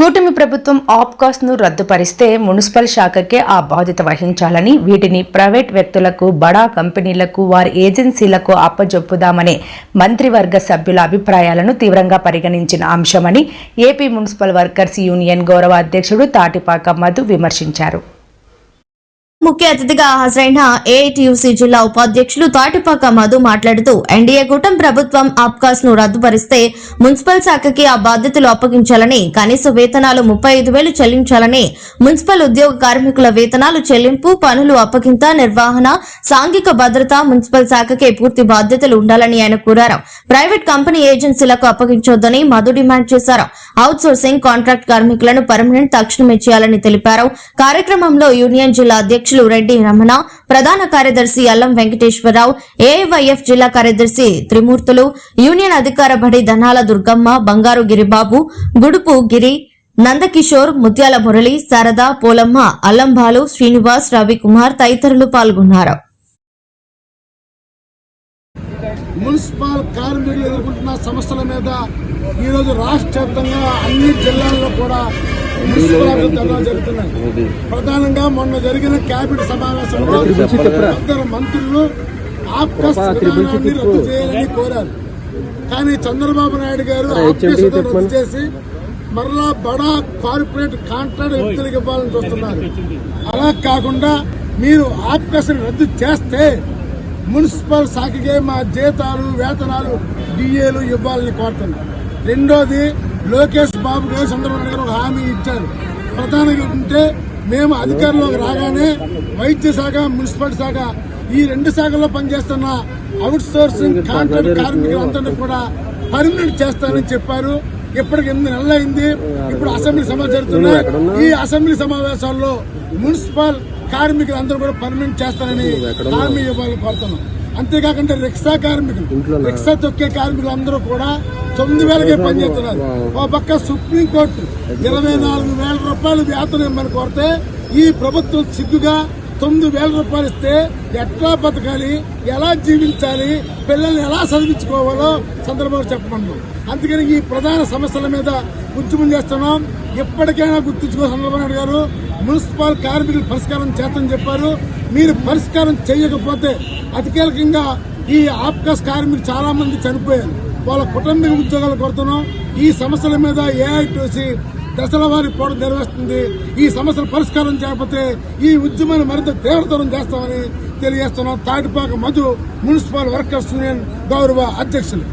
కూటమి ప్రభుత్వం ఆప్కాస్ను రద్దుపరిస్తే మున్సిపల్ శాఖకే ఆ బాధ్యత వహించాలని వీటిని ప్రైవేట్ వ్యక్తులకు బడా కంపెనీలకు వారి ఏజెన్సీలకు అప్పజొప్పుదామనే మంత్రివర్గ సభ్యుల అభిప్రాయాలను తీవ్రంగా పరిగణించిన అంశమని ఏపీ మున్సిపల్ వర్కర్స్ యూనియన్ గౌరవ అధ్యక్షుడు తాటిపాక మధు విమర్శించారు. ముఖ్య అతిథిగా హాజరైన ఏఐటియుసి జిల్లా ఉపాధ్యక్షులు తాటిపాక మధు మాట్లాడుతూ ఎన్డీఏ కూటమి ప్రభుత్వం ఆప్కాస్ను రద్దుపరిస్తే మున్సిపల్ శాఖకి ఆ బాధ్యతలు అప్పగించాలని కనీస వేతనాలు ముప్పై ఐదు వేలు చెల్లించాలని మున్సిపల్ ఉద్యోగ కార్మికుల వేతనాలు చెల్లింపు పనులు అప్పగింత నిర్వహణ సాంఘిక భద్రత మున్సిపల్ శాఖకే పూర్తి బాధ్యతలు ఉండాలని ఆయన కోరారు. ప్రైవేట్ కంపెనీ ఏజెన్సీలకు అప్పగించొద్దని మధు డిమాండ్ చేశారు. అవుట్ సోర్సింగ్ కాంట్రాక్ట్ కార్మికులను పర్మనెంట్ తక్షణమే చేయాలని తెలిపారు. కార్యక్రమంలో యూనియన్ జిల్లా అధ్యక్షులు రెడ్డి రమణ ప్రధాన కార్యదర్శి అల్లం వెంకటేశ్వరరావు ఏఐవైఎఫ్ జిల్లా కార్యదర్శి త్రిమూర్తులు యూనియన్ అధికార బడి ధనాల దుర్గమ్మ బంగారు గిరిబాబు గుడుపు గిరి నందకిషోర్ ముత్యాల మురళి శారద పోలమ్మ అల్లంబాలు శ్రీనివాస్ రవికుమార్ తదితరులు పాల్గొన్నారు. మున్సిపల్ కార్మికులు ఎదుర్కొంటున్న సమస్యల మీద ఈరోజు రాష్ట్ర వ్యాప్తంగా అన్ని జిల్లాల్లో కూడా మున్సిపల్ జరుగుతున్నాయి. ప్రధానంగా మొన్న జరిగిన కేబినెట్ సమావేశంలో ఇద్దరు మంత్రులు ఆప్కాస్ విధానాన్ని రద్దు చేయాలని కోరారు. కానీ చంద్రబాబు నాయుడు గారు ఆప్కాస్ రద్దు చేసి మరలా బడా కార్పొరేట్ కాంట్రాక్ట్ వ్యక్తులకు ఇవ్వాలని చూస్తున్నారు. అలా కాకుండా మీరు ఆప్కాస్ రద్దు చేస్తే మున్సిపల్ శాఖకే మా జీతాలు వేతనాలు డిఏలు ఇవ్వాలని కోరుతున్నాం. రెండోది లోకేష్ బాబు గారు చంద్రబాబు గారు ఒక హామీ ఇచ్చారు. ప్రధానంగా ఉంటే మేము అధికారంలోకి రాగానే వైద్య శాఖ మున్సిపల్ శాఖ ఈ రెండు శాఖల్లో పనిచేస్తున్న అవుట్ సోర్సింగ్ కాంట్రాక్ట్ కార్మికులందరినీ కూడా పర్మినెంట్ చేస్తానని చెప్పారు. ఇప్పటికి ఎనిమిది నెలలు అయింది ఇప్పుడు అసెంబ్లీ సమావేశాలు జరుగుతున్నాయి. ఈ అసెంబ్లీ సమావేశాల్లో మున్సిపల్ కార్మికులందరూ కూడా పర్మనెంట్ చేస్తారని హామీ ఇవ్వాలని కోరుతున్నాం. అంతేకాకుండా రిక్షా కార్మికులు రిక్షా తొక్కే కార్మికులు అందరూ కూడా తొమ్మిది వేలకే పనిచేస్తున్నారు ఓ పక్క సుప్రీంకోర్టు ఇరవై నాలుగు వేల రూపాయలు వేతనం ఇవ్వమని కోరితే ఈ ప్రభుత్వం సిగ్గుగా తొమ్మిది వేల రూపాయలు ఇస్తే ఎట్లా బతకాలి? ఎలా జీవించాలి? పిల్లల్ని ఎలా చదివించుకోవాలో చంద్రబాబు చెప్పమన్నాం అందుకని ఈ ప్రధాన సమస్యల మీద ఉద్యమం చేస్తున్నాం ఎప్పటికైనా గుర్తుంచుకో చంద్రబాబు నాయుడు గారు మున్సిపల్ కార్మికులు పరిష్కారం చేస్తని చెప్పారు. మీరు పరిష్కారం చేయకపోతే అధికారికంగా ఈ ఆప్కాస్ కార్మికులు చాలా మంది చనిపోయారు. వాళ్ళ కుటుంబ ఉద్యోగాలు కొడుతున్నాం ఈ సమస్యల మీద ఏఐటీసీ దశల వారి పోవడం నిర్వహిస్తుంది ఈ సమస్యలు పరిష్కారం చేయకపోతే ఈ ఉద్యమాన్ని మరింత తీవ్రతరం చేస్తామని తెలియజేస్తున్నాం. Tatipaka Madhu municipal workers union గౌరవ అధ్యక్షులు.